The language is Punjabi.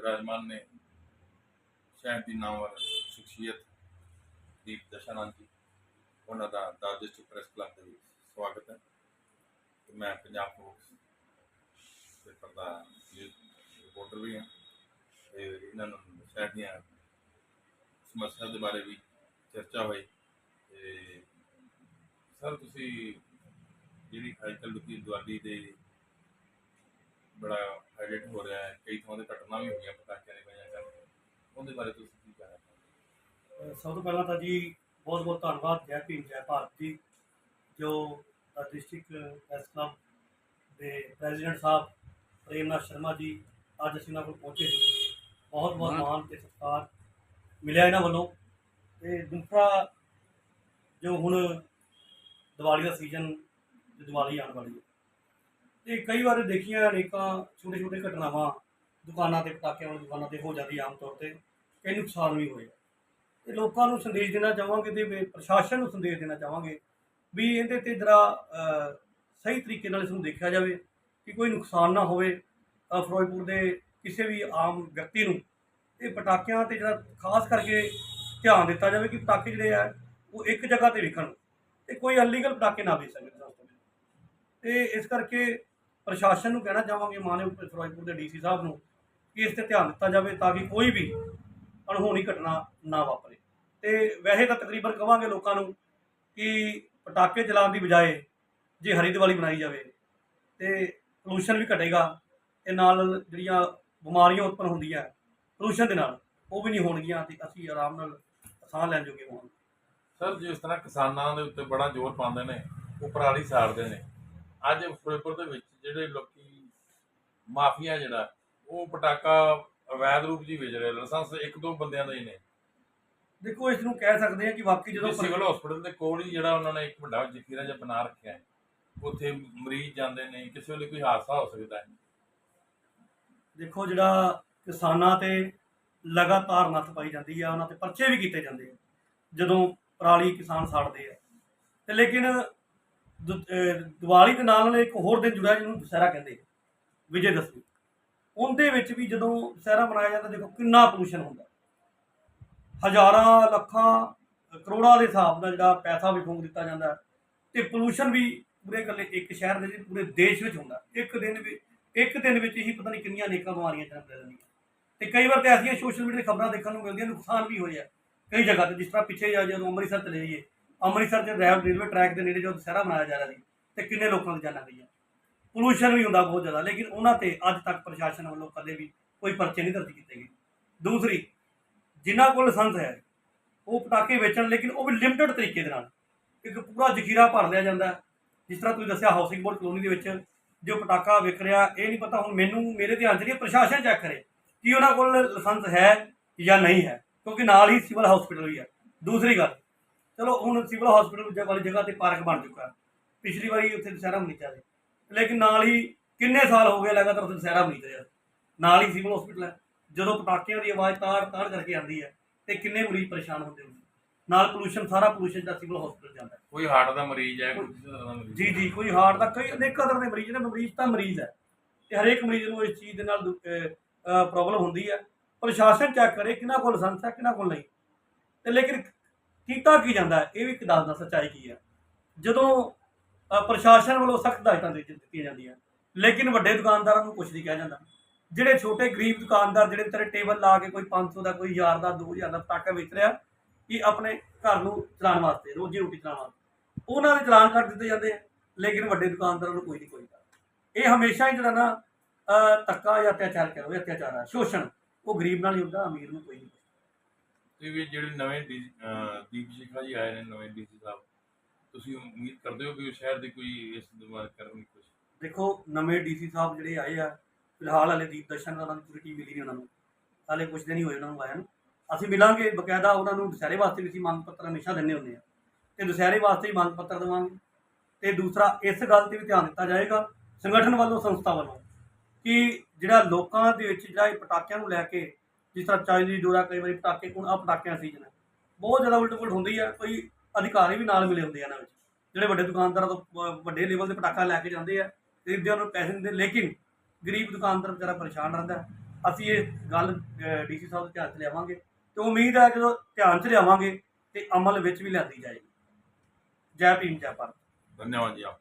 ਵਿਰਾਜਮਾਨ ਨੇ ਸ਼ਹਿਰ ਦੀ ਨਾਮਵਰ ਸ਼ਖਸੀਅਤ ਦੀਪ ਦਸ਼ਾਨੰਦ ਜੀ ਉਹਨਾਂ ਦਾ ਦਾ ਪ੍ਰੈਸ ਕਲੱਬ ਦੇ ਵਿੱਚ ਸਵਾਗਤ ਹੈ। ਤੇ ਮੈਂ ਪੰਜਾਬ ਫੋਕਸ ਪੇਪਰ ਦਾ ਰਿਪੋਰਟਰ ਵੀ ਹਾਂ ਤੇ ਇਹਨਾਂ ਨੂੰ ਸ਼ਹਿਰ ਦੀਆਂ ਸਮੱਸਿਆ ਦੇ ਬਾਰੇ ਵੀ ਚਰਚਾ ਹੋਈ। ਤੇ ਸਰ, ਤੁਸੀਂ ਜਿਹੜੀ ਅੱਜ ਦੀ ਦਿਵਾਲੀ ਦੇ ਬੜਾ ਹਾਈਲਾਈਟ ਹੋ ਰਿਹਾ ਹੈ ਕਈ ਥਾਂ ਤੇ ਘਟਨਾ ਵੀ ਹੋਈਆਂ ਪਟਾਕਿਆਂ ਦੀ ਵਜ੍ਹਾ ਕਰਕੇ। ਉਹਦੇ ਬਾਰੇ ਤੁਸੀਂ ਕੀ ਕਹਿਣਾ ਚਾਹੁੰਦੇ ਸਭ ਤੋਂ ਪਹਿਲਾਂ ਤਾਂ ਜੀ ਬਹੁਤ ਬਹੁਤ ਧੰਨਵਾਦ ਜੈ ਭੀਮ ਜੈ ਭਾਰਤ ਜੀ ਜੋ ਡਿਸਟ੍ਰਿਕਟ ਪ੍ਰੈਸ ਕਲੱਬ ਦੇ ਪ੍ਰੈਜ਼ੀਡੈਂਟ ਸਾਹਿਬ ਪ੍ਰੇਮਨਾਥ ਸ਼ਰਮਾ ਜੀ ਅੱਜ ਅਸੀਂ ਇਹਨਾਂ ਕੋਲ ਪਹੁੰਚੇ ਸੀ। ਬਹੁਤ ਬਹੁਤ ਮਾਣ ਤੇ ਸਤਿਕਾਰ ਮਿਲਿਆ ਇਹਨਾਂ ਵੱਲੋਂ। ਤੇ ਦੂਸਰਾ ਜੋ ਹੁਣ ਦੀਵਾਲੀ ਦਾ ਸੀਜ਼ਨ ਦੀਵਾਲੀ ਆਉਣ ਵਾਲੀ ਹੈ। ਤੇ ਕਈ ਵਾਰ ਦੇਖੀਆਂ ਅਨੇਕਾਂ ਛੋਟੇ ਛੋਟੇ ਘਟਨਾਵਾਂ, ਦੁਕਾਨਾਂ ਤੇ, ਪਟਾਕਿਆਂ ਵਾਲੀ ਦੁਕਾਨਾਂ ਤੇ ਹੋ ਜਾਂਦੀ ਆਮ ਤੌਰ ਤੇ, ਕਈ ਨੁਕਸਾਨ ਵੀ ਹੋਏ ਤੇ ਲੋਕਾਂ ਨੂੰ ਸੰਦੇਸ਼ ਦੇਣਾ ਚਾਹਾਂਗੇ ਤੇ ਪ੍ਰਸ਼ਾਸਨ ਨੂੰ ਸੰਦੇਸ਼ ਦੇਣਾ ਚਾਹਾਂਗੇ ਵੀ ਇਹਦੇ ਤੇ ਜਰਾ ਸਹੀ ਤਰੀਕੇ ਨਾਲ ਇਸ ਨੂੰ ਦੇਖਿਆ ਜਾਵੇ ਕਿ ਕੋਈ ਨੁਕਸਾਨ ਨਾ ਹੋਵੇ ਫਿਰੋਜ਼ਪੁਰ ਦੇ ਕਿਸੇ ਵੀ ਆਮ ਵਿਅਕਤੀ ਨੂੰ ਇਹ ਪਟਾਕਿਆਂ ਤੇ ਜਿਹੜਾ ਖਾਸ ਕਰਕੇ ਧਿਆਨ ਦਿੱਤਾ ਜਾਵੇ ਕਿ ਪਟਾਕੇ ਜਿਹੜੇ ਆ, ਉਹ ਇੱਕ ਜਗ੍ਹਾ ਤੇ ਵਿਕਣ। ਤੇ ਕੋਈ ਅਲੀਗਲ ਪਟਾਕੇ ਨਾ ਵੇਚ ਸਕੇ ਸਸਤੇ ਤੇ ਇਸ ਕਰਕੇ ਪ੍ਰਸ਼ਾਸਨ ਨੂੰ ਕਹਿਣਾ ਚਾਹਾਂਗੇ ਮਾਨਯੋਗ ਫਿਰੋਜ਼ਪੁਰ ਦੇ ਡੀਸੀ ਸਾਹਿਬ ਨੂੰ ਕਿ ਇਸ ਤੇ ਧਿਆਨ ਦਿੱਤਾ ਜਾਵੇ ਤਾਂ ਕਿ ਕੋਈ ਵੀ ਅਣਹੋਣੀ ਘਟਨਾ ਨਾ ਵਾਪਰੇ। ਤੇ ਵੈਸੇ ਤਾਂ ਤਕਰੀਬਨ ਕਵਾਂਗੇ ਲੋਕਾਂ ਨੂੰ ਕਿ ਪਟਾਕੇ ਜਲਾਉਣ ਦੀ ਬਜਾਏ ਜੇ ਹਰੀ ਦੀਵਾਲੀ ਬਣਾਈ ਜਾਵੇ ਤੇ ਪੋਲੂਸ਼ਨ ਵੀ ਘਟੇਗਾ ਤੇ ਨਾਲ ਜਿਹੜੀਆਂ ਬਿਮਾਰੀਆਂ ਉਤਪਨ ਹੁੰਦੀਆਂ ਪੋਲੂਸ਼ਨ ਦੇ ਨਾਲ ਉਹ ਵੀ ਨਹੀਂ ਹੋਣਗੀਆਂ ਤੇ ਅਸੀਂ ਆਰਾਮ ਨਾਲ ਸਾਹ ਲੈਣ ਜੋਗੇ ਹੋਵਾਂਗੇ। ਸਰ, ਜਿਸ ਤਰ੍ਹਾਂ ਕਿਸਾਨਾਂ ਦੇ ਉੱਤੇ ਬੜਾ ਜ਼ੋਰ ਪਾਉਂਦੇ ਨੇ ਉਹ ਪਰਾਲੀ ਸਾੜਦੇ ਨੇ, ਅੱਜ ਫਿਰੋਜ਼ਪੁਰ ਦੇ ਵਿੱਚ ਜਿਹੜੇ ਲੋਕੀ ਮਾਫੀਆ ਜਿਹੜਾ ਉਹ ਪਟਾਕਾ ਅਵੈਧ ਰੂਪ ਜੀ ਵੇਚ ਰਿਹਾ ਲਾਇਸੈਂਸ ਇੱਕ ਦੋ ਬੰਦਿਆਂ ਦਾ ਹੀ ਨੇ। ਦੇਖੋ ਇਸ ਨੂੰ ਕਹਿ ਸਕਦੇ ਹਾਂ ਕਿ ਵਾਕਈ ਜਦੋਂ ਸਿਵਲ ਹਸਪੀਟਲ ਦੇ ਕੋਲ ਹੀ ਜਿਹੜਾ ਉਹਨਾਂ ਨੇ ਇੱਕ ਵੱਡਾ ਜ਼ਖੀਰਾ ਜਿਹਾ ਬਣਾ ਰੱਖਿਆ ਹੈ ਉੱਥੇ ਮਰੀਜ਼ ਜਾਂਦੇ ਨੇ ਕਿਸੇ ਵੇਲੇ ਕੋਈ ਹਾਦਸਾ ਹੋ ਸਕਦਾ ਹੈ। ਦੇਖੋ ਜਿਹੜਾ ਕਿਸਾਨਾਂ ਤੇ ਲਗਾਤਾਰ ਨੱਥ ਪਾਈ ਜਾਂਦੀ ਆ ਉਹਨਾਂ ਤੇ ਪਰਚੇ ਵੀ ਕੀਤੇ ਜਾਂਦੇ ਆ ਜਦੋਂ ਪਰਾਲੀ ਕਿਸਾਨ ਸਾੜਦੇ ਆ। ਤੇ ਲੇਕਿਨ ਦੀਵਾਲੀ ਦੇ ਨਾਲ ਨਾਲ ਇੱਕ ਹੋਰ ਦਿਨ ਜੁੜਿਆ ਜਿਹਨੂੰ ਦੁਸਹਿਰਾ ਕਹਿੰਦੇ ਆ, ਵਿਜੇ ਦਸ਼ਮੀ ਉਹਦੇ ਵਿੱਚ ਵੀ ਜਦੋਂ ਦੁਸਹਿਰਾ ਮਨਾਇਆ ਜਾਂਦਾ ਦੇਖੋ ਕਿੰਨਾ ਪੋਲੂਸ਼ਨ ਹੁੰਦਾ। ਹਜ਼ਾਰਾਂ ਲੱਖਾਂ ਕਰੋੜਾਂ ਦੇ ਹਿਸਾਬ ਨਾਲ ਜਿਹੜਾ ਪੈਸਾ ਵੀ ਫੂਕ ਦਿੱਤਾ ਜਾਂਦਾ ਤੇ ਪੋਲੂਸ਼ਨ ਵੀ ਪੂਰੇ ਇਕੱਲੇ ਇੱਕ ਸ਼ਹਿਰ ਦੇ ਨਹੀਂ ਪੂਰੇ ਦੇਸ਼ ਵਿੱਚ ਹੁੰਦਾ। ਇੱਕ ਦਿਨ ਵੀ ਇੱਕ ਦਿਨ ਵਿੱਚ ਹੀ ਪਤਾ ਨਹੀਂ ਕਿੰਨੀਆਂ ਅਨੇਕਾਂ ਬਿਮਾਰੀਆਂ ਜਨਮ ਲੈ ਲੈਂਦੀਆਂ। ਤੇ ਕਈ ਵਾਰ ਤੇ ਐਸੀਆਂ ਸੋਸ਼ਲ ਮੀਡੀਆ 'ਤੇ ਖਬਰਾਂ ਦੇਖਣ ਨੂੰ ਮਿਲਦੀਆਂ ਨੁਕਸਾਨ ਵੀ ਹੋਇਆ ਕਈ ਜਗ੍ਹਾ ਤੇ ਜਿਸ ਤਰ੍ਹਾਂ ਪਿੱਛੇ ਜਾ ਜਦੋਂ ਅੰਮ੍ਰਿਤਸਰ ਚਲੇ ਜਾਈਏ ਅੰਮ੍ਰਿਤਸਰ ਦੇ ਰੈਲ ਰੇਲਵੇ ਟਰੈਕ ਦੇ ਨੇੜੇ ਜੋ ਦੁਸਹਿਰਾ ਮਨਾਇਆ ਜਾ ਰਿਹਾ ਸੀ ਤੇ ਕਿੰਨੇ ਲੋਕਾਂ ਦੀ ਜਾਨਾਂ ਗਈਆਂ। ਪੋਲੂਸ਼ਨ ਵੀ ਹੁੰਦਾ ਬਹੁਤ ਜ਼ਿਆਦਾ, ਲੇਕਿਨ ਉਹਨਾਂ ਤੇ ਅੱਜ ਤੱਕ ਪ੍ਰਸ਼ਾਸਨ ਵੱਲੋਂ ਕਦੇ ਵੀ ਕੋਈ ਪਰਚੇ ਨਹੀਂ ਦਰਜ ਕੀਤੇ ਗਏ। ਦੂਸਰੀ, ਜਿਨ੍ਹਾਂ ਕੋਲ ਲਾਇਸੈਂਸ ਹੈ, ਉਹ ਪਟਾਕੇ ਵੇਚਣ, ਲੇਕਿਨ ਉਹ ਵੀ ਲਿਮਟਿਡ ਤਰੀਕੇ ਦੇ ਨਾਲ। ਇੱਕ ਪੂਰਾ ਜ਼ਖੀਰਾ ਭਰ ਲਿਆ ਜਾਂਦਾ ਜਿਸ ਤਰ੍ਹਾਂ ਤੁਸੀਂ ਦੱਸਿਆ ਹਾਊਸਿੰਗ ਬੋਰਡ ਕਲੋਨੀ ਦੇ ਵਿੱਚ ਜੋ ਪਟਾਕਾ ਵਿਕ ਰਿਹਾ, ਇਹ ਨਹੀਂ ਪਤਾ ਹੁਣ ਮੈਨੂੰ, ਮੇਰੇ ਧਿਆਨ 'ਚ ਨਹੀਂ, ਪ੍ਰਸ਼ਾਸਨ ਚੈੱਕ ਕਰੇ ਕਿ ਉਹਨਾਂ ਕੋਲ ਲਾਇਸੈਂਸ ਹੈ ਜਾਂ ਨਹੀਂ ਹੈ, ਕਿਉਂਕਿ ਨਾਲ ਹੀ ਸਿਵਲ ਹਸਪੀਟਲ ਵੀ ਹੈ। ਦੂਸਰੀ ਗੱਲ ਚਲੋ ਹੁਣ ਸਿਵਲ ਹਸਪੀਟਲ ਵਾਲੀ ਜਗ੍ਹਾ ਤੇ ਪਾਰਕ ਬਣ ਚੁੱਕਾ। ਪਿਛਲੀ ਵਾਰੀ ਉੱਥੇ ਦੁਸਹਿਰਾ ਮਨੀ ਚੱਲੇ ਲੇਕਿਨ ਨਾਲ ਹੀ ਕਿੰਨੇ ਸਾਲ ਹੋ ਗਏ ਲਗਾਤਾਰ ਉੱਥੇ ਦੁਸਹਿਰਾ ਮਨੀ ਚੱਲਿਆ। ਨਾਲ ਹੀ ਸਿਵਲ ਹਸਪੀਟਲ ਹੈ। ਜਦੋਂ ਪਟਾਕਿਆਂ ਦੀ ਆਵਾਜ਼ ਤਾੜ ਤਾੜ ਕਰਕੇ ਆਉਂਦੀ ਹੈ ਤੇ ਕਿੰਨੇ ਮਰੀਜ਼ ਪਰੇਸ਼ਾਨ ਹੁੰਦੇ ਨੇ। ਨਾਲ ਪੋਲੂਸ਼ਨ ਸਾਰਾ ਪੋਲੂਸ਼ਨ ਦਾ ਸਿਵਲ ਹਸਪੀਟਲ ਜਾਂਦਾ ਕੋਈ ਹਾਰਟ ਦਾ ਮਰੀਜ਼ ਹੈ ਜੀ ਜੀ ਕੋਈ ਹਾਰਟ ਦਾ ਕਈ ਅਨੇਕਾਂ ਤਰ੍ਹਾਂ ਦੇ ਮਰੀਜ਼ ਨੇ ਮਰੀਜ਼ ਤਾਂ ਮਰੀਜ਼ ਹੈ। ਤੇ ਹਰੇਕ ਮਰੀਜ਼ ਨੂੰ ਇਸ ਚੀਜ਼ ਦੇ ਨਾਲ ਪ੍ਰੋਬਲਮ ਹੁੰਦੀ ਹੈ। ਪ੍ਰਸ਼ਾਸਨ ਚੈੱਕ ਕਰੇ ਕਿਹਨਾਂ ਕੋਲ ਲਾਇਸੈਂਸ ਹੈ ਕਿਹਨਾਂ ਕੋਲ ਨਹੀਂ। ਤੇ ਲੇਕਿਨ ਕੀਤਾ ਕੀ ਜਾਂਦਾ ਇਹ ਵੀ ਇੱਕ ਦੱਸਦਾ ਸੱਚਾਈ ਕੀ ਹੈ? ਜਦੋਂ ਪ੍ਰਸ਼ਾਸਨ ਵੱਲੋਂ ਸਖਤ ਹਦਾਇਤਾਂ ਦੇ ਦਿੱਤੀਆਂ ਜਾਂਦੀਆਂ ਲੇਕਿਨ ਵੱਡੇ ਦੁਕਾਨਦਾਰਾਂ ਨੂੰ ਕੁਝ ਨਹੀਂ ਕਿਹਾ ਜਾਂਦਾ। ਜਿਹੜੇ ਛੋਟੇ ਗਰੀਬ ਦੁਕਾਨਦਾਰ ਜਿਹੜੇ ਤੇਰੇ ਟੇਬਲ ਲਾ ਕੇ ਕੋਈ 500 ਦਾ ਕੋਈ 1000 ਦਾ 2000 ਦਾ ਪਟਾਕਾ ਵੇਚ ਰਿਹਾ ਕਿ ਆਪਣੇ ਘਰ ਨੂੰ ਚਲਾਉਣ ਵਾਸਤੇ ਰੋਜੀ ਰੋਟੀ ਚਲਾਉਣ ਵਾਸਤੇ ਉਹਨਾਂ ਦੇ ਚਲਾਨ ਕੱਟ ਦਿੱਤੇ ਜਾਂਦੇ ਆ ਲੇਕਿਨ ਵੱਡੇ ਦੁਕਾਨਦਾਰਾਂ ਨੂੰ ਕੋਈ ਨਹੀਂ ਕੋਈ ਇਹ ਹਮੇਸ਼ਾ ਹੀ ਜਿਹੜਾ ਨਾ ਅਹ, ਧੱਕਾ ਜਾਂ ਅਤਿਆਚਾਰ ਕਰੋ ਇਹ ਅਤਿਆਚਾਰ ਆ ਸ਼ੋਸ਼ਣ। ਉਹ ਗਰੀਬ ਨਾਲ ਹੀ ਹੁੰਦਾ ਅਮੀਰ ਨੂੰ ਕੋਈ ਨਹੀਂ। ਤੇ ਵੀ ਜਿਹੜੇ ਨਵੇਂ ਦੀਪ ਸ਼ਿਖਾ ਜੀ ਆਏ ਨੇ ਨਵੇਂ ਡੀਸੀ ਸਾਹਿਬ, ਤੁਸੀਂ ਉਮੀਦ ਕਰਦੇ ਹੋ ਕਿ ਉਹ ਸ਼ਹਿਰ ਦੀ ਕੋਈ ਇਸ ਦੁਆਰਾ ਕਰਨਗੇ ਕੁਝ ਦੇਖੋ, ਨਵੇਂ ਡੀਸੀ ਸਾਹਿਬ ਜਿਹੜੇ ਆਏ ਆ, ਫਿਲਹਾਲ ਹਲੇ ਦੀਪ ਦਰਸ਼ਨ ਉਹਨਾਂ ਨੂੰ ਪੂਰੀ ਟੀਮ ਮਿਲੀ ਨਹੀਂ ਉਹਨਾਂ ਨੂੰ। ਹਾਲੇ ਕੁਝ ਦਿਨ ਹੀ ਹੋਏ ਉਹਨਾਂ ਨੂੰ ਆਇਆ ਨੂੰ। ਅਸੀਂ ਮਿਲਾਂਗੇ, ਬਕਾਇਦਾ ਉਹਨਾਂ ਨੂੰ ਦੁਸਹਿਰੇ ਵਾਸਤੇ ਵੀ ਅਸੀਂ ਮੰਗ ਪੱਤਰ ਹਮੇਸ਼ਾ ਦਿੰਦੇ ਹੁੰਦੇ ਆ। ਤੇ ਦੁਸਹਿਰੇ ਵਾਸਤੇ ਹੀ ਮੰਗ ਪੱਤਰ ਦੇਵਾਂਗੇ। ਤੇ ਦੂਸਰਾ, ਇਸ ਗੱਲ ਤੇ ਵੀ ਧਿਆਨ ਦਿੱਤਾ ਜਾਏਗਾ, ਸੰਗਠਨ ਵੱਲੋਂ, ਸੰਸਥਾ ਵੱਲੋਂ, ਕਿ ਜਿਹੜਾ ਲੋਕਾਂ ਦੇ ਵਿੱਚ ਜਿਹੜਾ ਇਹ ਪਟਾਕਿਆਂ ਨੂੰ ਲੈ ਕੇ ਜਿਸ ਤਰ੍ਹਾਂ 40 ਦੀ ਡੋਰਾ ਕਈ ਵਾਰੀ ਪਟਾਕੇ, ਹੁਣ ਆ ਪਟਾਕਿਆਂ ਸੀਜ਼ਨ ਹੈ। ਬਹੁਤ ਜ਼ਿਆਦਾ ਉਲਟ ਪੁਲਟ ਹੁੰਦੀ ਆ, ਕੋਈ ਅਧਿਕਾਰੀ ਵੀ ਨਾਲ ਮਿਲੇ ਹੁੰਦੇ ਆ ਇਹਨਾਂ ਵਿੱਚ। ਜਿਹੜੇ ਵੱਡੇ ਦੁਕਾਨਦਾਰਾਂ ਤੋਂ ਵੱਡੇ ਲੈਵਲ ਤੇ ਪਟਾਕਾ ਲੈ ਕੇ ਜਾਂਦੇ ਆ ਗਰੀਬਾਂ ਨੂੰ ਪੈਸੇ ਦਿੰਦੇ ਲੇਕਿਨ ਗਰੀਬ ਦੁਕਾਨਦਾਰ ਵਿਚਾਰਾ ਪਰੇਸ਼ਾਨ ਰਹਿੰਦਾ। ਅਸੀਂ ਇਹ ਗੱਲ ਡੀਸੀ ਸਾਹਿਬ ਦੇ ਧਿਆਨ 'ਚ ਲਿਆਵਾਂਗੇ ਤੇ ਉਮੀਦ ਹੈ ਜਦੋਂ ਧਿਆਨ 'ਚ ਲਿਆਵਾਂਗੇ ਤੇ ਅਮਲ ਵਿੱਚ ਵੀ ਲਿਆਂਦੀ ਜਾਏਗੀ। ਜੈ ਭੀਮ, ਜੈ ਭਾਰਤ। ਧੰਨਵਾਦ ਜੀ ਆਪ।